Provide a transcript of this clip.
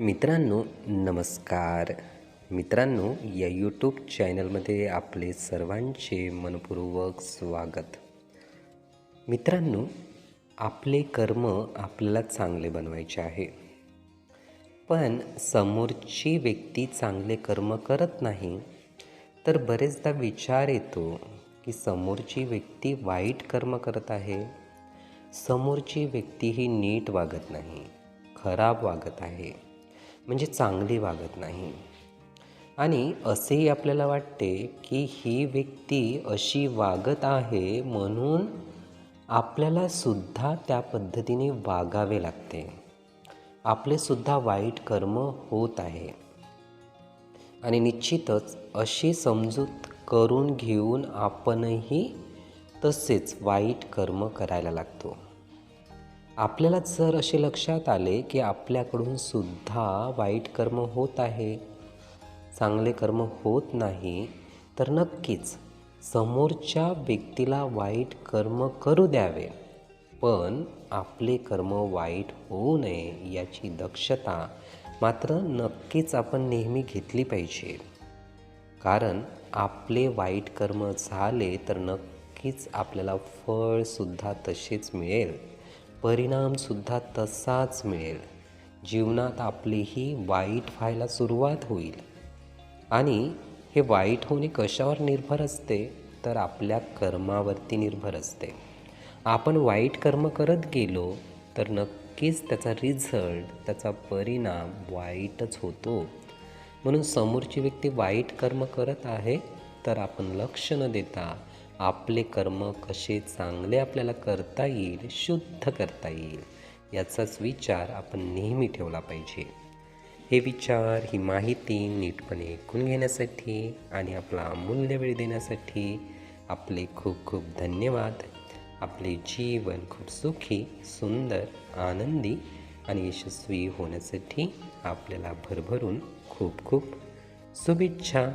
मित्रांनो नमस्कार. मित्रांनो या यूट्यूब चॅनलमध्ये आपले सर्वांचे मनपूर्वक स्वागत. मित्रांनो आपले कर्म आपल्याला चांगले बनवायचे आहे. पण समोरची व्यक्ती चांगले कर्म करत नाही तर बरेचदा विचार येतो की समोरची व्यक्ती वाईट कर्म करत आहे समोरची व्यक्ती ही नीट वागत नाही खराब वागत आहे. म्हणजे चांगली वागत नाही. आणि असेही आपल्याला वाटते की ही व्यक्ती अशी वागत आहे म्हणून आपल्याला सुद्धा त्या पद्धतीने वागावे लागते. आपले सुद्धा वाईट कर्म होत आहे. आणि निश्चितच अशी समजूत करून घेऊन आपणही तसेच वाईट कर्म करायला लागतो. आपल्याला जर असे लक्षात आले की आपल्याकडून सुद्धा वाईट कर्म होत आहे चांगले कर्म होत नाही तर नक्कीच समोरच्या व्यक्तीला वाईट कर्म करू द्यावे. पण आपले कर्म वाईट होऊ नये याची दक्षता मात्र नक्कीच आपण नेहमी घेतली पाहिजे. कारण आपले वाईट कर्म झाले तर नक्कीच आपल्याला फळसुद्धा तसेच मिळेल. परिणामसुद्धा तसाच मिळेल. जीवनात आपलीही वाईट व्हायला सुरुवात होईल. आणि हे वाईट होणे कशावर निर्भर असते? तर आपल्या कर्मावरती निर्भर असते. आपण वाईट कर्म करत गेलो तर नक्कीच त्याचा रिझल्ट त्याचा परिणाम वाईटच होतो. म्हणून समोरची व्यक्ती वाईट कर्म करत आहे तर आपण लक्ष न देता आपले कर्म कसे चांगले आपल्याला करता येईल शुद्ध करता येईल याचाच विचार आपण नेहमी ठेवला पाहिजे. हे विचार ही माहिती नीटपणे ऐकून घेण्यासाठी आणि आपला अमूल्य वेळ देण्यासाठी आपले खूप खूप धन्यवाद. आपले जीवन खूप सुखी सुंदर आनंदी आणि यशस्वी होण्यासाठी आपल्याला भरभरून खूप खूप शुभेच्छा.